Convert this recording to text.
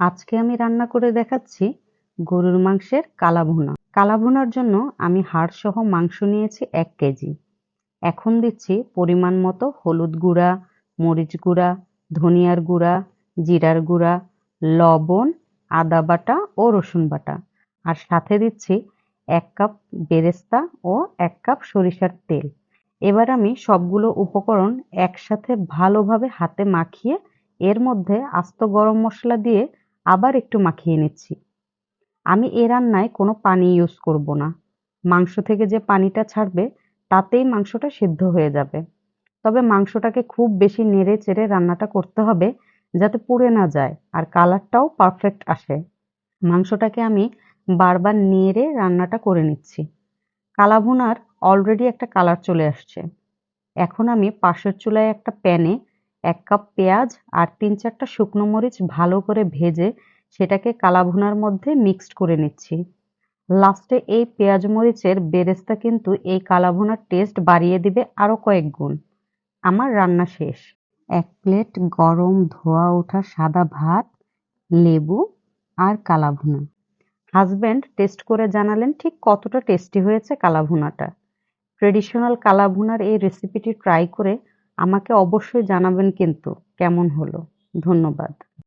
আজকে আমি রান্না করে দেখাচ্ছি গরুর মাংসের কালাভুনা। কালাভুনার জন্য আমি হাড়সহ মাংস নিয়েছি এক কেজি। এখন দিচ্ছি পরিমাণ মতো হলুদ গুঁড়া, মরিচ গুঁড়া, ধনিয়ার গুঁড়া, জিরার গুঁড়া, লবণ, আদা বাটা ও রসুন বাটা। আর সাথে দিচ্ছি এক কাপ বেরেস্তা ও এক কাপ সরিষার তেল। এবার আমি সবগুলো উপকরণ একসাথে ভালোভাবে হাতে মাখিয়ে এর মধ্যে আস্ত গরম মশলা দিয়ে আবার একটু মাখিয়ে নিচ্ছি। আমি এ রান্নায় কোনো পানি ইউজ করব না। মাংস থেকে যে পানিটা ছাড়বে, তাতেই মাংসটা সিদ্ধ হয়ে যাবে। তবে মাংসটাকে খুব বেশি নেড়ে চেড়ে রান্নাটা করতে হবে যাতে পুড়ে না যায় আর কালারটাও পারফেক্ট আসে। মাংসটাকে আমি বারবার নেড়ে রান্নাটা করে নিচ্ছি। কালাভুনার অলরেডি একটা কালার চলে আসছে। এখন আমি পাশের চুলায় একটা প্যানে এক কাপ পেঁয়াজ আর তিন চারটা শুকনো মরিচ ভালো করে ভেজে সেটাকে কালাভুনার মধ্যে মিক্সড করে নিচ্ছি। লাস্টে এই পেঁয়াজ মরিচের বেরেস্তা কিন্তু এই কালাভুনার টেস্ট বাড়িয়ে দিবে আরও কয়েক গুণ। আমার রান্না শেষ। এক প্লেট গরম ধোয়া ওঠা সাদা ভাত, লেবু আর কালাভুনা। হাজব্যান্ড টেস্ট করে জানালেন ঠিক কতটা টেস্টি হয়েছে কালাভুনাটা। ট্রেডিশনাল কালাভুনার এই রেসিপিটি ট্রাই করে আমাকে অবশ্যই জানাবেন কিন্তু কেমন হলো। ধন্যবাদ।